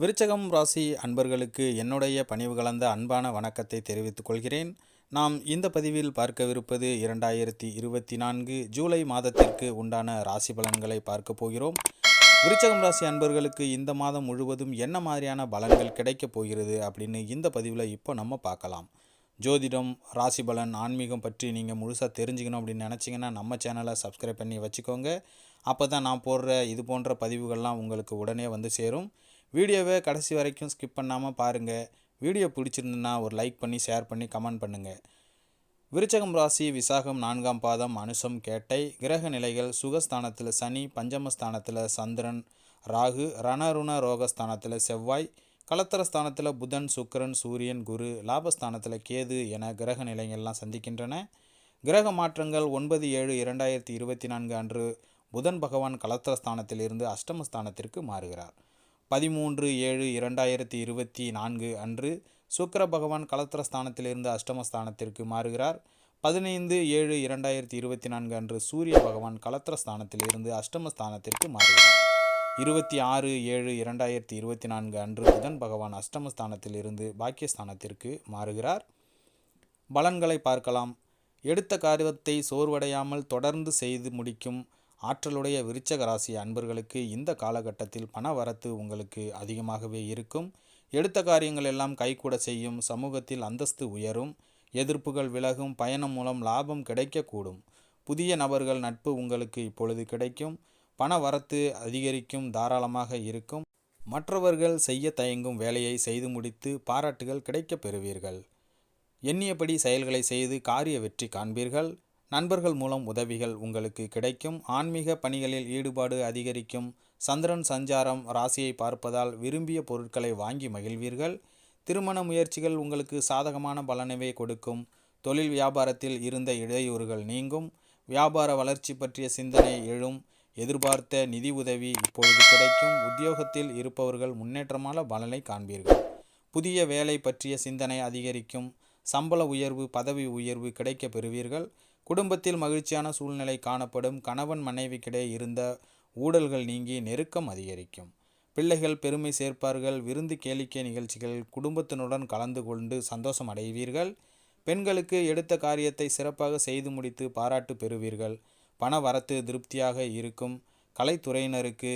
விருச்சகம் ராசி அன்பர்களுக்கு என்னுடைய பணிவு கலந்த அன்பான வணக்கத்தை தெரிவித்துக் கொள்கிறேன். நாம் இந்த பதிவில் பார்க்கவிருப்பது இரண்டாயிரத்தி இருபத்தி நான்கு ஜூலை மாதத்திற்கு உண்டான ராசி பலன்களை பார்க்க போகிறோம். விருச்சகம் ராசி அன்பர்களுக்கு இந்த மாதம் முழுவதும் என்ன மாதிரியான பலன்கள் கிடைக்கப் போகிறது அப்படின்னு இந்த பதிவில் இப்போ நம்ம பார்க்கலாம். ஜோதிடம் ராசி பலன் ஆன்மீகம் பற்றி நீங்கள் முழுசாக தெரிஞ்சுக்கணும் அப்படின்னு நினச்சிங்கன்னா நம்ம சேனலை சப்ஸ்கிரைப் பண்ணி வச்சுக்கோங்க. அப்போ தான் நான் போடுற இது போன்ற பதிவுகள்லாம் உங்களுக்கு உடனே வந்து சேரும். வீடியோவை கடைசி வரைக்கும் ஸ்கிப் பண்ணாமல் பாருங்கள் வீடியோ பிடிச்சிருந்துன்னா ஒரு லைக் பண்ணி ஷேர் பண்ணி கமெண்ட் பண்ணுங்கள் விருச்சகம் ராசி விசாகம் நான்காம் பாதம் அனுசம் கேட்டை கிரக நிலைகள் சுகஸ்தானத்தில் சனி பஞ்சமஸ்தானத்தில் சந்திரன் ராகு ரணருண ரோகஸ்தானத்தில் செவ்வாய் கலத்தரஸ்தானத்தில் புதன் சுக்கரன் சூரியன் குரு லாபஸ்தானத்தில் கேது என கிரக நிலைகள்லாம் சந்திக்கின்றன. கிரக மாற்றங்கள் ஒன்பது ஏழு இரண்டாயிரத்தி இருபத்தி நான்கு அன்று புதன் பகவான் கலத்திரஸ்தானத்திலிருந்து அஷ்டமஸ்தானத்திற்கு மாறுகிறார். பதிமூன்று ஏழு இரண்டாயிரத்தி இருபத்தி நான்கு அன்று சுக்கர பகவான் கலத்திரஸ்தானத்திலிருந்து அஷ்டமஸ்தானத்திற்கு மாறுகிறார். பதினைந்து ஏழு இரண்டாயிரத்தி இருபத்தி நான்கு அன்று சூரிய பகவான் கலத்திரஸ்தானத்திலிருந்து அஷ்டமஸ்தானத்திற்கு மாறுகிறார். இருபத்தி ஆறு ஏழு இரண்டாயிரத்தி இருபத்தி நான்கு அன்று புதன் பகவான் அஷ்டமஸ்தானத்தில் இருந்து பாக்கியஸ்தானத்திற்கு மாறுகிறார். பலன்களை பார்க்கலாம். எடுத்த காரியத்தை சோர்வடையாமல் தொடர்ந்து செய்து முடிக்கும் ஆற்றலுடைய விருச்சக ராசி அன்பர்களுக்கு இந்த காலகட்டத்தில் பண வரத்து உங்களுக்கு அதிகமாகவே இருக்கும். எடுத்த காரியங்கள் எல்லாம் கைகூட செய்யும். சமூகத்தில் அந்தஸ்து உயரும். எதிர்ப்புகள் விலகும். பயணம் மூலம் லாபம் கிடைக்கக்கூடும். புதிய நபர்கள் நட்பு உங்களுக்கு இப்பொழுது கிடைக்கும். பண வரத்து அதிகரிக்கும். தாராளமாக இருக்கும். மற்றவர்கள் செய்ய தயங்கும் வேலையை செய்து முடித்து பாராட்டுகள் கிடைக்கப் பெறுவீர்கள். எண்ணியபடி செயல்களை செய்து காரிய வெற்றி காண்பீர்கள். நண்பர்கள் மூலம் உதவிகள் உங்களுக்கு கிடைக்கும். ஆன்மீக பணிகளில் ஈடுபாடு அதிகரிக்கும். சந்திரன் சஞ்சாரம் ராசியை பார்ப்பதால் விரும்பிய பொருட்களை வாங்கி மகிழ்வீர்கள். திருமண முயற்சிகள் உங்களுக்கு சாதகமான பலனவே கொடுக்கும். தொழில் வியாபாரத்தில் இருந்த இடையூறுகள் நீங்கும். வியாபார வளர்ச்சி பற்றிய சிந்தனை எழும். எதிர்பார்த்த நிதி உதவி இப்பொழுது கிடைக்கும். உத்தியோகத்தில் இருப்பவர்கள் முன்னேற்றமான பலனை காண்பீர்கள். புதிய வேலை பற்றிய சிந்தனை அதிகரிக்கும். சம்பள உயர்வு பதவி உயர்வு கிடைக்க பெறுவீர்கள். குடும்பத்தில் மகிழ்ச்சியான சூழ்நிலை காணப்படும் கணவன் மனைவிக்கிடையே இருந்த ஊடல்கள் நீங்கி நெருக்கம் அதிகரிக்கும். பிள்ளைகள் பெருமை சேர்ப்பார்கள். விருந்து கேளிக்கை நிகழ்ச்சிகள் குடும்பத்தினுடன் கலந்து கொண்டு சந்தோஷம் அடைவீர்கள். பெண்களுக்கு எடுத்த காரியத்தை சிறப்பாக செய்து முடித்து பாராட்டு பெறுவீர்கள். பண வரத்து திருப்தியாக இருக்கும். கலைத்துறையினருக்கு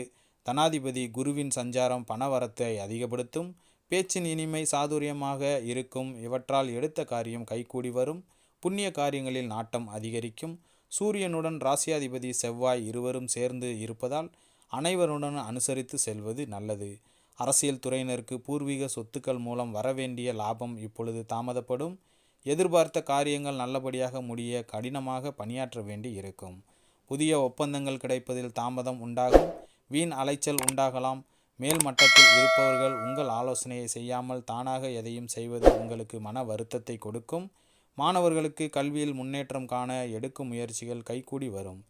தனாதிபதி குருவின் சஞ்சாரம் பண வரத்தை அதிகப்படுத்தும். பேச்சின் இனிமை சாதுரியமாக இருக்கும். இவற்றால் எடுத்த காரியம் கைகூடி வரும். புண்ணிய காரியங்களில் நாட்டம் அதிகரிக்கும். சூரியனுடன் ராசியாதிபதி செவ்வாய் இருவரும் சேர்ந்து இருப்பதால் அனைவருடன் அனுசரித்து செல்வது நல்லது. அரசியல் துறையினருக்கு பூர்வீக சொத்துக்கள் மூலம் வரவேண்டிய லாபம் இப்பொழுது தாமதப்படும். எதிர்பார்த்த காரியங்கள் நல்லபடியாக முடிய கடினமாக பணியாற்ற வேண்டி இருக்கும். புதிய ஒப்பந்தங்கள் கிடைப்பதில் தாமதம் உண்டாகும். வீண் அலைச்சல் உண்டாகலாம். மேல் மட்டத்தில் இருப்பவர்கள் உங்கள் ஆலோசனையை செய்யாமல் தானாக எதையும் செய்வது உங்களுக்கு மன வருத்தத்தை கொடுக்கும். மாணவர்களுக்கு கல்வியில் முன்னேற்றம் காண எடுக்கும் முயற்சிகள் கைகூடி வரும்.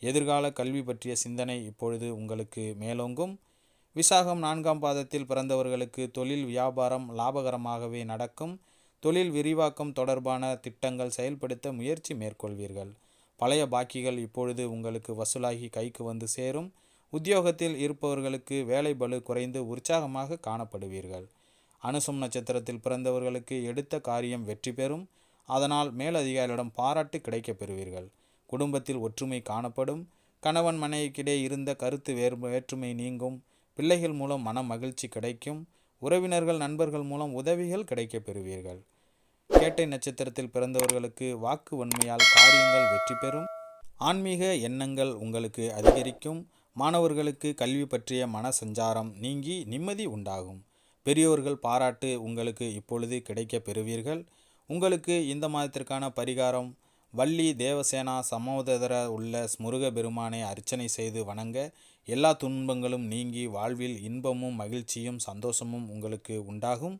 எதிர்கால கல்வி பற்றிய சிந்தனை இப்பொழுது உங்களுக்கு மேலோங்கும். விசாகம் நான்காம் பாதத்தில் பிறந்தவர்களுக்கு தொழில் வியாபாரம் லாபகரமாகவே நடக்கும். தொழில் விரிவாக்கம் தொடர்பான திட்டங்கள் செயல்படுத்த முயற்சி மேற்கொள்வீர்கள். பழைய பாக்கிகள் இப்பொழுது உங்களுக்கு வசூலாகி கைக்கு வந்து சேரும். உத்தியோகத்தில் இருப்பவர்களுக்கு வேலை பளு குறைந்து உற்சாகமாக காணப்படுவீர்கள். அனுசம் நட்சத்திரத்தில் பிறந்தவர்களுக்கு எடுத்த காரியம் வெற்றி பெறும். அதனால் மேலதிகாரிகளிடம் பாராட்டு கிடைக்கப் பெறுவீர்கள். குடும்பத்தில் ஒற்றுமை காணப்படும். கணவன் மனைவிக்கிடையே இருந்த கருத்து வேறு வேற்றுமை நீங்கும். பிள்ளைகள் மூலம் மன மகிழ்ச்சி கிடைக்கும். உறவினர்கள் நண்பர்கள் மூலம் உதவிகள் கிடைக்கப் பெறுவீர்கள். கேட்டை நட்சத்திரத்தில் பிறந்தவர்களுக்கு வாக்கு வன்மையால் காரியங்கள் வெற்றி பெறும். ஆன்மீக எண்ணங்கள் உங்களுக்கு அதிகரிக்கும். மாணவர்களுக்கு கல்வி பற்றிய மன சஞ்சாரம் நீங்கி நிம்மதி உண்டாகும். பெரியோர்கள் பாராட்டு உங்களுக்கு இப்பொழுது கிடைக்கப் பெறுவீர்கள். உங்களுக்கு இந்த மாதத்திற்கான பரிகாரம் வள்ளி தேவசேனா சமோதர உள்ள ஸ்முருக பெருமானை அர்ச்சனை செய்து வணங்க. எல்லா துன்பங்களும் நீங்கி வாழ்வில் இன்பமும் மகிழ்ச்சியும் சந்தோஷமும் உங்களுக்கு உண்டாகும்.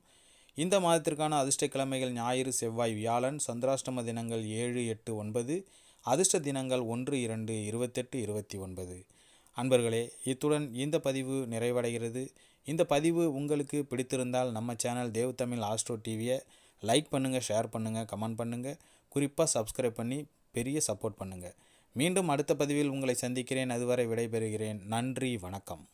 இந்த மாதத்திற்கான அதிர்ஷ்ட கிழமைகள் ஞாயிறு செவ்வாய் வியாழன் சந்திராஷ்டம தினங்கள் ஏழு எட்டு ஒன்பது அதிர்ஷ்ட தினங்கள் ஒன்று இரண்டு இருபத்தெட்டு இருபத்தி ஒன்பது. அன்பர்களே இத்துடன் இந்த பதிவு நிறைவடைகிறது. இந்த பதிவு உங்களுக்கு பிடித்திருந்தால் நம்ம சேனல் தேவ் தமிழ் ஆஸ்ட்ரோ டிவியை லைக் பண்ணுங்கள் ஷேர் பண்ணுங்கள் கமெண்ட் பண்ணுங்கள் குறிப்பாக சப்ஸ்கிரைப் பண்ணி பெரிய சப்போர்ட் பண்ணுங்கள் மீண்டும் அடுத்த பதிவில் உங்களை சந்திக்கிறேன். அதுவரை விடைபெறுகிறேன். நன்றி வணக்கம்.